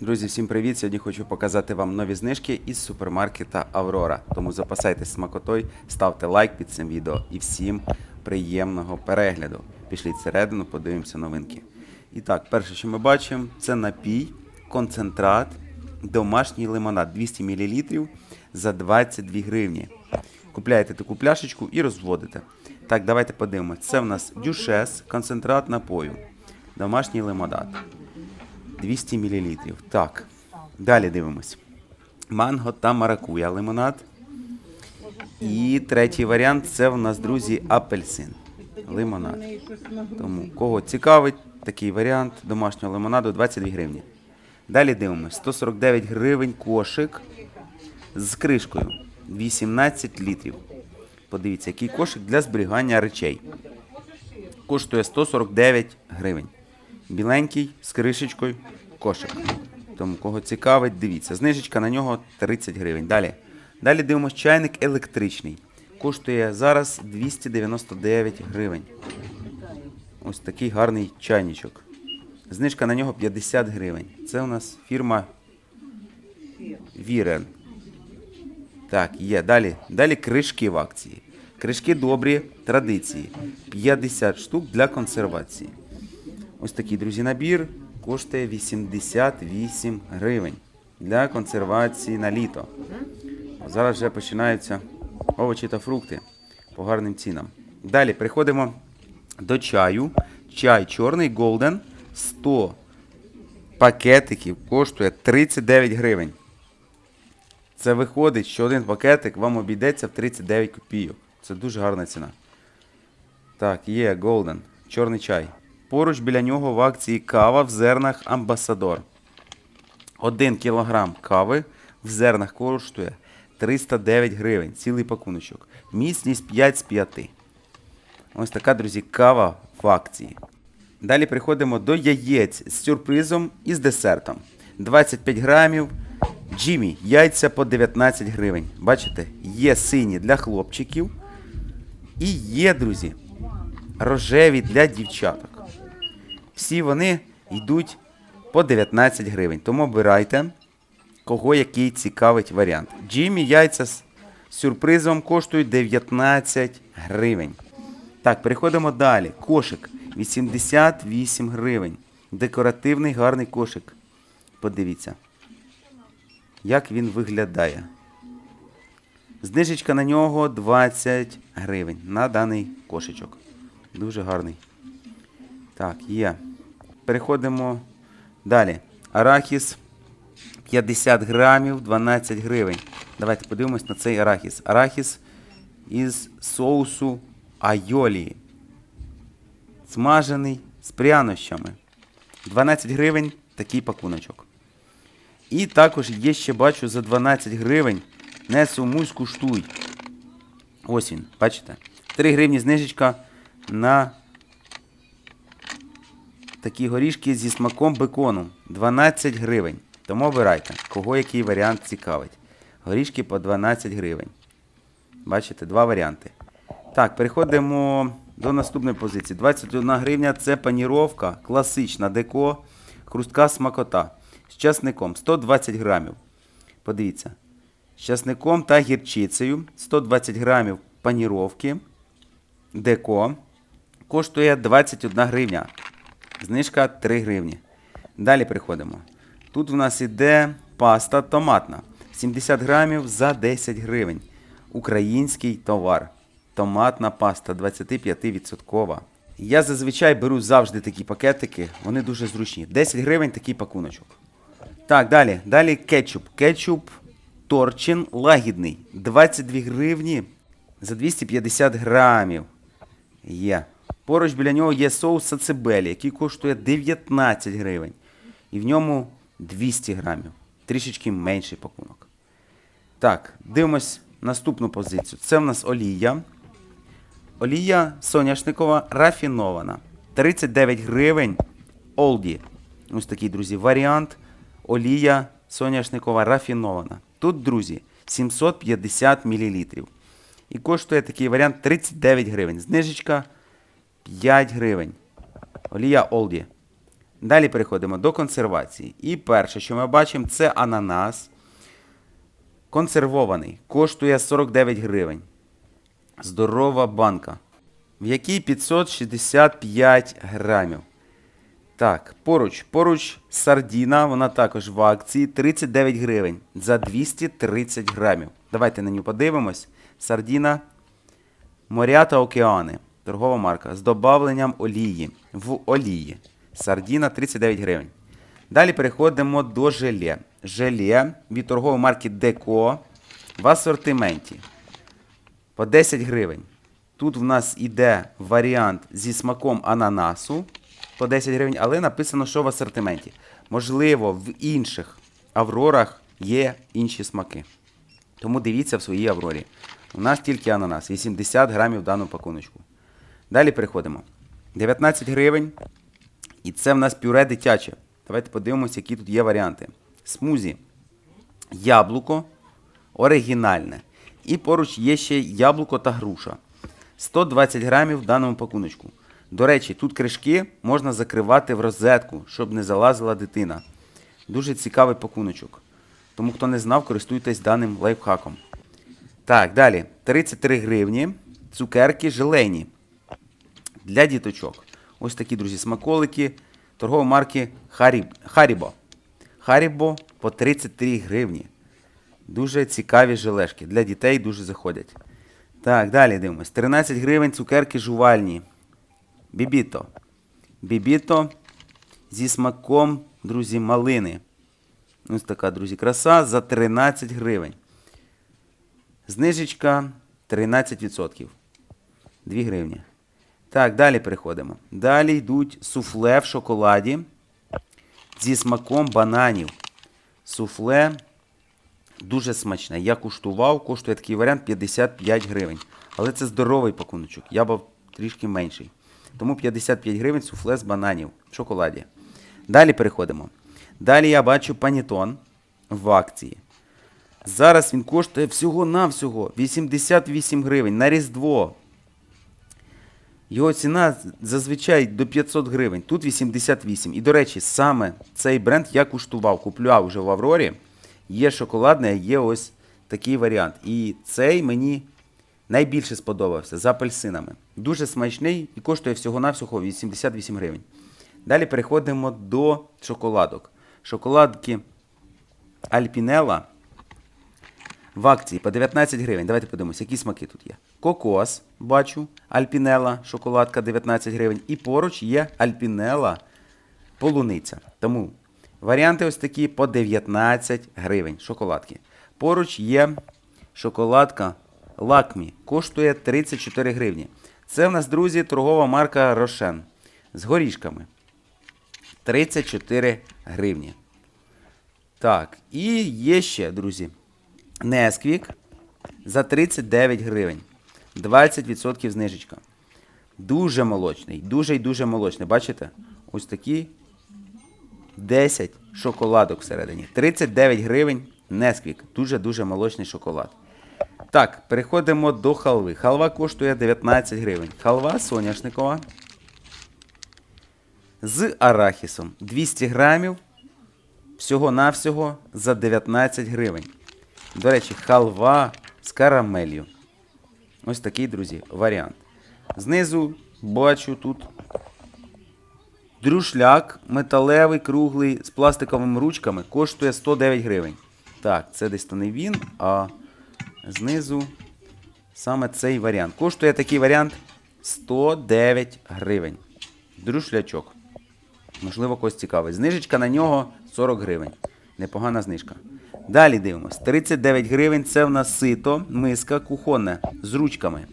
Друзі, всім привіт! Сьогодні хочу показати вам нові знижки із супермаркета Аврора. Тому запасайтесь смакотою, ставте лайк під цим відео і всім приємного перегляду. Пішліть всередину, подивимося новинки. І так, перше, що ми бачимо, це напій, концентрат, домашній лимонад 200 мл за 22 гривні. Купляєте таку пляшечку і розводите. Так, давайте подивимося. Це в нас дюшес, концентрат напою. Домашній лимонад. 200 мл. Так. Далі дивимось. Манго та маракуя лимонад. І третій варіант це в нас, друзі, апельсин. Лимонад. Тому кого цікавить, такий варіант домашнього лимонаду 22 гривні. Далі дивимось. 149 гривень кошик з кришкою. 18 літрів. Подивіться, який кошик для зберігання речей. Коштує 149 гривень. Біленький з кришечкою кошик. Тому кого цікавить, дивіться. Знижечка на нього 30 гривень. Далі. Далі дивимось чайник електричний. Коштує зараз 299 гривень. Ось такий гарний чайничок. Знижка на нього 50 гривень. Це у нас фірма Вірен. Так, є. Далі. Далі кришки в акції. Кришки добрі традиції. 50 штук для консервації. Ось такий, друзі, набір коштує 88 гривень для консервації на літо. Зараз вже починаються овочі та фрукти по гарним цінам. Далі переходимо до чаю. Чай чорний Golden 100 пакетиків коштує 39 гривень. Це виходить, що один пакетик вам обійдеться в 39 копійок. Це дуже гарна ціна. Так, є Golden, чорний чай. Поруч біля нього в акції кава в зернах Амбасадор. 1 кілограм кави в зернах коштує 309 гривень. Цілий пакуночок. Міцність 5 з 5. Ось така, друзі, кава в акції. Далі приходимо до яєць з сюрпризом і з десертом. 25 грамів. Джиммі, яйця по 19 гривень. Бачите, є сині для хлопчиків. І є, друзі, рожеві для дівчаток. Всі вони йдуть по 19 гривень. Тому обирайте, кого який цікавить варіант. Джиммі яйця з сюрпризом коштують 19 гривень. Так, переходимо далі. Кошик 88 гривень. Декоративний гарний кошик. Подивіться, як він виглядає. Знижечка на нього 20 гривень на даний кошечок. Дуже гарний. Так, є. Переходимо далі. Арахіс 50 грамів, 12 гривень. Давайте подивимось на цей арахіс. Арахіс із соусу айолі. Смажений з прянощами. 12 гривень такий пакуночок. І також є ще бачу за 12 гривень не сумусь куштуй. Ось він, бачите? 3 гривні знижечка на такі горішки зі смаком бекону. 12 гривень. Тому обирайте, кого який варіант цікавить. Горішки по 12 гривень. Бачите, два варіанти. Так, переходимо до наступної позиції. 21 гривня це паніровка, класична деко, хрустка смакота. З часником 120 грамів. Подивіться. З часником та гірчицею 120 грамів паніровки. Деко. Коштує 21 гривня. Знижка 3 гривні. Далі переходимо. Тут у нас іде паста томатна. 70 грамів за 10 гривень. Український товар. Томатна паста 25%. Я зазвичай беру завжди такі пакетики, вони дуже зручні. 10 гривень такий пакуночок. Так, далі. Далі кетчуп. Кетчуп Торчин лагідний. 22 гривні за 250 грамів. Є. Поруч біля нього є соус сацебелі, який коштує 19 гривень. І в ньому 200 грамів. Трішечки менший пакунок. Так, дивимось наступну позицію. Це в нас олія. Олія соняшникова рафінована. 39 гривень. Олді. Ось такий, друзі, варіант. Олія соняшникова рафінована. Тут, друзі, 750 мл. І коштує такий варіант 39 гривень. Знижечка 5 гривень. Олія Олді. Далі переходимо до консервації. І перше, що ми бачимо, це ананас. Консервований. Коштує 49 гривень. Здорова банка. В якій 565 грамів. Так, поруч, поруч сардіна, вона також в акції 39 гривень за 230 грамів. Давайте на нього подивимось. Сардіна Моря та океани. Торгова марка з добавленням олії. В олії. Сардіна 39 гривень. Далі переходимо до желе. Желе від торгової марки Деко в асортименті по 10 гривень. Тут в нас іде варіант зі смаком ананасу по 10 гривень, але написано, що в асортименті. Можливо, в інших аврорах є інші смаки. Тому дивіться в своїй аврорі. У нас тільки ананас, 80 грамів в даному пакуночку. Далі переходимо. 19 гривень. І це в нас пюре дитяче. Давайте подивимося, які тут є варіанти. Смузі. Яблуко оригінальне. І поруч є ще яблуко та груша. 120 грамів в даному пакуночку. До речі, тут кришки можна закривати в розетку, щоб не залазила дитина. Дуже цікавий пакуночок. Тому, хто не знав, користуйтесь даним лайфхаком. Так, далі. 33 гривні. Цукерки желейні. Для діточок. Ось такі, друзі, смаколики торгової марки Харібо. Харібо по 33 гривні. Дуже цікаві желешки. Для дітей дуже заходять. Так, далі дивимось. 13 гривень цукерки жувальні. Бібіто. Бібіто зі смаком, друзі, малини. Ось така, друзі, краса за 13 гривень. Знижечка 13%. 2 гривні. Так, далі переходимо. Далі йдуть суфле в шоколаді зі смаком бананів. Суфле дуже смачне. Я куштував, коштує такий варіант 55 гривень. Але це здоровий пакуночок. Я б трішки менший. Тому 55 гривень суфле з бананів в шоколаді. Далі переходимо. Далі я бачу панітон в акції. Зараз він коштує всього-навсього 88 гривень на Різдво. Його ціна зазвичай до 500 гривень. Тут 88. І, до речі, саме цей бренд я куштував, купляв вже в Аврорі. Є шоколадний, є ось такий варіант. І цей мені найбільше сподобався з апельсинами. Дуже смачний і коштує всього-навсього 88 гривень. Далі переходимо до шоколадок. Шоколадки Альпінела в акції по 19 гривень. Давайте подивимося, які смаки тут є. Кокос, бачу, Альпінела, шоколадка 19 гривень. І поруч є Альпінела полуниця. Тому варіанти ось такі по 19 гривень. Шоколадки. Поруч є шоколадка Лакмі. Коштує 34 гривні. Це в нас, друзі, торгова марка Рошен з горішками. 34 гривні. Так, і є ще, друзі, Несквік за 39 гривень. 20% знижечка. Дуже молочний, дуже і дуже молочний. Бачите? Ось такі 10 шоколадок всередині. 39 гривень Несквік. Дуже-дуже молочний шоколад. Так, переходимо до халви. Халва коштує 19 гривень. Халва соняшникова. З арахісом. 200 грамів. Всього-навсього за 19 гривень. До речі, халва з карамелью. Ось такий, друзі, варіант. Знизу бачу тут друшляк металевий, круглий з пластиковими ручками коштує 109 гривень. Так, це десь то не він, а знизу саме цей варіант. Коштує такий варіант 109 гривень. Друшлячок. Можливо, когось цікавий. Знижечка на нього 40 гривень. Непогана знижка. Далі дивимось. 39 гривень це в нас сито, миска кухонне з ручками.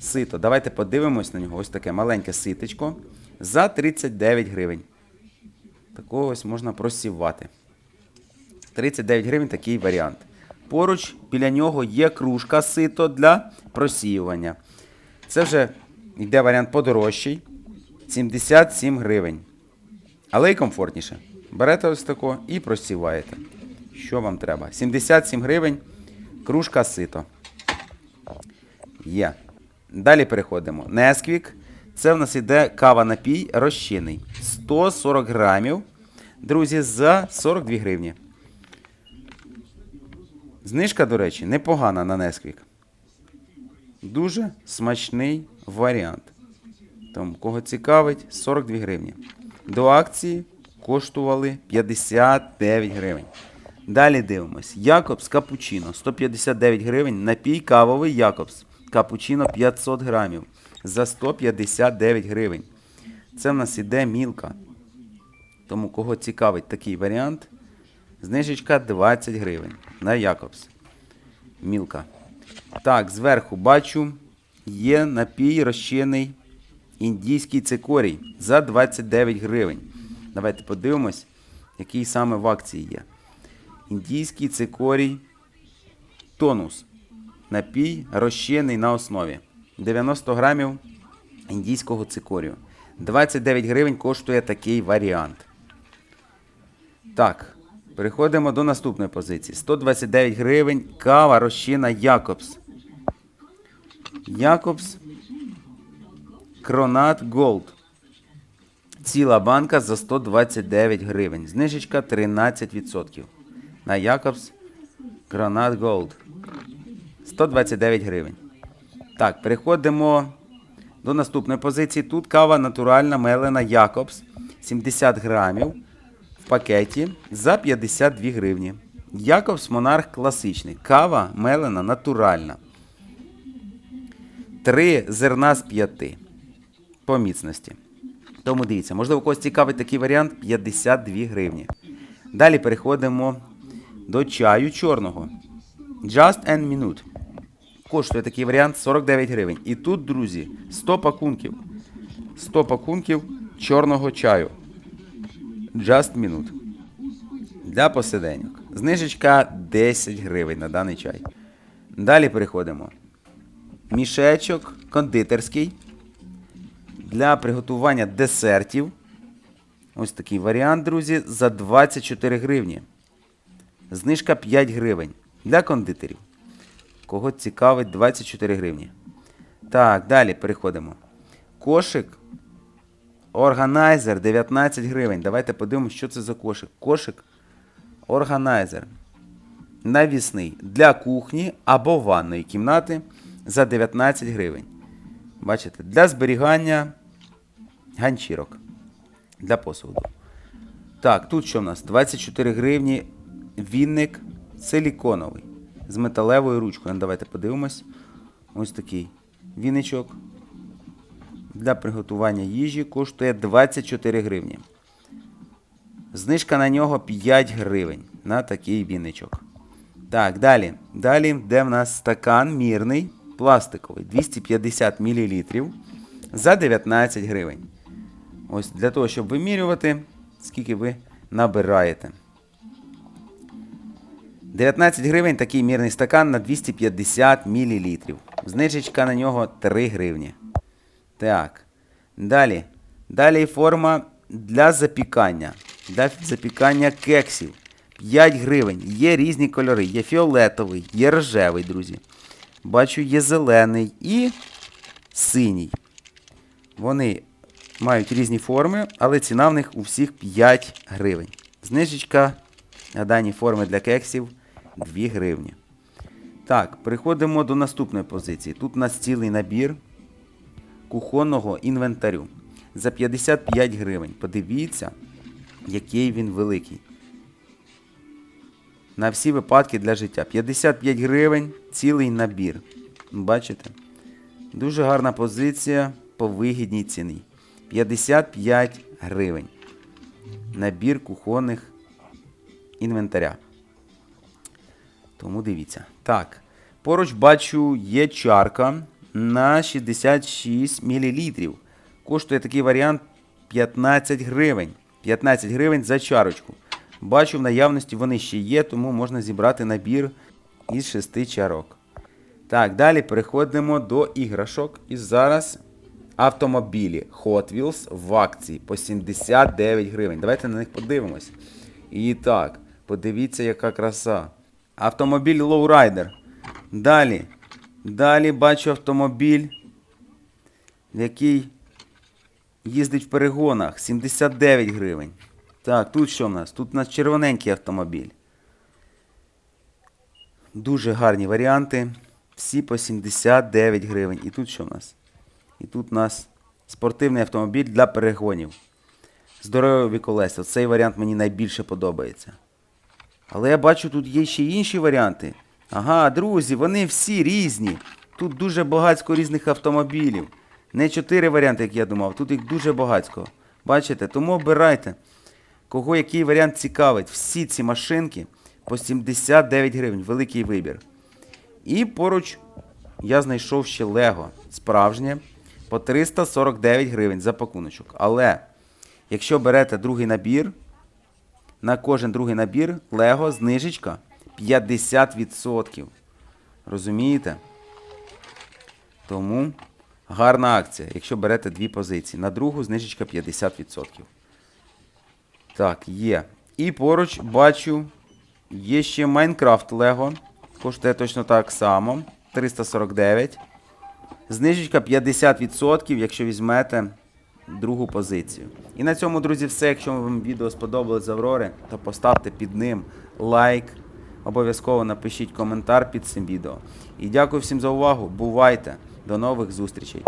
Сито. Давайте подивимось на нього. Ось таке маленьке ситечко. За 39 гривень. Такого ось можна просівати. 39 гривень такий варіант. Поруч біля нього є кружка сито для просіювання. Це вже йде варіант подорожчий. 77 гривень. Але й комфортніше. Берете ось тако і просіваєте. Що вам треба? 77 гривень. Кружка сито. Є. Далі переходимо. Несквік. Це в нас іде кава напій розчинний. 140 грамів. Друзі, за 42 гривні. Знижка, до речі, непогана на Несквік. Дуже смачний варіант. Тому, кого цікавить, 42 гривні. До акції коштували 59 гривень. Далі дивимось. Якобс капучино 159 гривень. Напій кавовий Якобс. Капучино 500 грамів за 159 гривень. Це в нас іде мілка. Тому кого цікавить такий варіант, знижечка 20 гривень на Якобс. Мілка. Так, зверху бачу, є напій розчинний індійський цикорій за 29 гривень. Давайте подивимось, який саме в акції є. Індійський цикорій тонус. Напій розчинний на основі. 90 грамів індійського цикорію. 29 гривень коштує такий варіант. Так, переходимо до наступної позиції. 129 гривень кава розчина Якобс. Якобс Кронат Голд. Ціла банка за 129 гривень. Знижечка 13%. На Якобс Кронат Голд. 129 гривень. Так, переходимо до наступної позиції. Тут кава натуральна мелена Якобс 70 грамів в пакеті за 52 гривні. Якобс Монарх класичний. Кава мелена натуральна. Три зерна з п'яти по міцності. Тому дивіться, можливо, когось цікавить такий варіант 52 гривні. Далі переходимо до чаю чорного. Just and Minute. Коштує такий варіант 49 гривень. І тут, друзі, 100 пакунків. 100 пакунків чорного чаю. Just Minute. Для посиденьок. Знижечка 10 гривень на даний чай. Далі переходимо. Мішечок кондитерський. Для приготування десертів. Ось такий варіант, друзі, за 24 гривні. Знижка 5 гривень. Для кондитерів. Кого цікавить 24 гривні. Так, далі переходимо. Кошик. Органайзер 19 гривень. Давайте подивимося, що це за кошик. Кошик. Органайзер. Навісний для кухні або ванної кімнати за 19 гривень. Бачите, для зберігання ганчірок. Для посуду. Так, тут що в нас? 24 гривні. Вінник силіконовий. З металевою ручкою. Ну, Давайте подивимось. Ось такий вінничок. Для приготування їжі коштує 24 гривні. Знижка на нього 5 гривень на такий вінничок. Так, далі. Далі, де в нас стакан мірний, пластиковий, 250 мл за 19 гривень. Ось для того, щоб вимірювати, скільки ви набираєте. 19 гривень такий мірний стакан на 250 мл. Знижечка на нього 3 гривні. Так. Далі. Далі форма для запікання. Для запікання кексів. 5 гривень. Є різні кольори. Є фіолетовий, є рожевий, друзі. Бачу, є зелений і синій. Вони мають різні форми, але ціна в них у всіх 5 гривень. Знижечка на дані форми для кексів 2 гривні. Так, переходимо до наступної позиції. Тут у нас цілий набір кухонного інвентарю за 55 гривень. Подивіться, який він великий. На всі випадки для життя. 55 гривень цілий набір. Бачите? Дуже гарна позиція по вигідній ціні. 55 гривень. Набір кухонних інвентаря. Тому дивіться. Так. Поруч бачу є чарка на 66 мл. Коштує такий варіант 15 гривень. 15 гривень за чарочку. Бачу, в наявності вони ще є, тому можна зібрати набір із 6 чарок. Так, далі переходимо до іграшок. І зараз автомобілі Hot Wheels в акції по 79 гривень. Давайте на них подивимось. І так, подивіться, яка краса. Автомобіль Lowrider. Далі. Далі бачу автомобіль, який їздить в перегонах 79 гривень. Так, тут що в нас? Тут у нас червоненький автомобіль. Дуже гарні варіанти. Всі по 79 гривень. І тут що в нас? І тут у нас спортивний автомобіль для перегонів. Здорові колеса. Цей варіант мені найбільше подобається. Але я бачу, тут є ще інші варіанти. Ага, друзі, вони всі різні. Тут дуже багатько різних автомобілів. Не чотири варіанти, як я думав, тут їх дуже багатько. Бачите? Тому обирайте. Кого який варіант цікавить. Всі ці машинки по 79 гривень. Великий вибір. І поруч я знайшов ще Лего. Справжнє по 349 гривень за пакуночок. Але якщо берете другий набір, на кожен другий набір Лего знижечка 50%. Розумієте? Тому гарна акція, якщо берете дві позиції. На другу знижечка 50%. Так, є. І поруч бачу, є ще Майнкрафт Лего. Коштує точно так само. 349. Знижечка 50%, якщо візьмете другу позицію. І на цьому, друзі, все. Якщо вам відео сподобалось з Аврори, то поставте під ним лайк. Обов'язково напишіть коментар під цим відео. І дякую всім за увагу. Бувайте! До нових зустрічей!